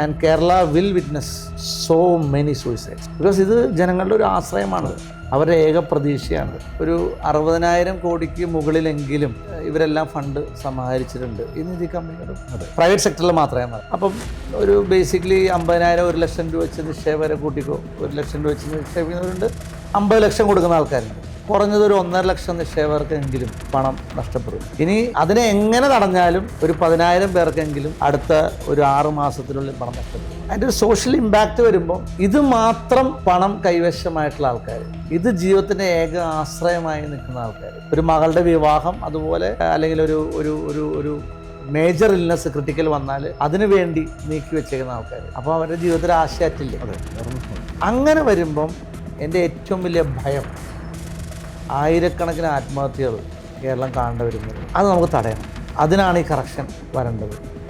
And Kerala will witness so many suicides because ഇത് ജനങ്ങളുടെ ഒരു ആശ്രയമാണ്. അവരുടെ ഏക പ്രതീക്ഷയാണ്. ഒരു അറുപതിനായിരം കോടിക്ക് മുകളിലെങ്കിലും ഇവരെല്ലാം ഫണ്ട് സമാഹരിച്ചിട്ടുണ്ട്. ഈ നിധി കമ്പനികളും പ്രൈവറ്റ് സെക്ടറിൽ മാത്രമേ മതി അപ്പം ഒരു ബേസിക്കലി അമ്പതിനായിരം ഒരു ലക്ഷം രൂപ വെച്ച് നിക്ഷേപകരെ കൂട്ടിക്കോ. ഒരു ലക്ഷം രൂപ വെച്ച് നിക്ഷേപിക്കുന്നവരുണ്ട്. അമ്പത് ലക്ഷം കൊടുക്കുന്ന ആൾക്കാരുണ്ട്. കുറഞ്ഞത് ഒരു ഒന്നര ലക്ഷം നിക്ഷേപകർക്കെങ്കിലും പണം നഷ്ടപ്പെടും. ഇനി അതിനെ എങ്ങനെ തടഞ്ഞാലും ഒരു പതിനായിരം പേർക്കെങ്കിലും അടുത്ത ഒരു ആറ് മാസത്തിനുള്ളിൽ പണം നഷ്ടപ്പെടും. അതിന്റെ ഒരു സോഷ്യൽ ഇമ്പാക്റ്റ് വരുമ്പോൾ ഇത് മാത്രം പണം കൈവശമായിട്ടുള്ള ആൾക്കാർ ഇത് ജീവിതത്തിന്റെ ഏക ആശ്രയമായി നിൽക്കുന്ന ആൾക്കാർ ഒരു മകളുടെ വിവാഹം അതുപോലെ അല്ലെങ്കിൽ ഒരു ഒരു ഒരു ഒരു മേജർ ഇൽനെസ് ക്രിട്ടിക്കൽ വന്നാൽ അതിനു വേണ്ടി നീക്കി വെച്ചേക്കുന്ന ആൾക്കാർ അപ്പോൾ അവരുടെ ജീവിതത്തിൽ ആശയറ്റില്ലേ അങ്ങനെ വരുമ്പം എന്റെ ഏറ്റവും വലിയ ഭയം ആയിരക്കണക്കിന് ആത്മഹത്യകൾ കേരളം കാണേണ്ടി വരുന്നത്. അത് നമുക്ക് തടയണം. അതിനാണ് ഈ കറക്ഷൻ വരേണ്ടത്.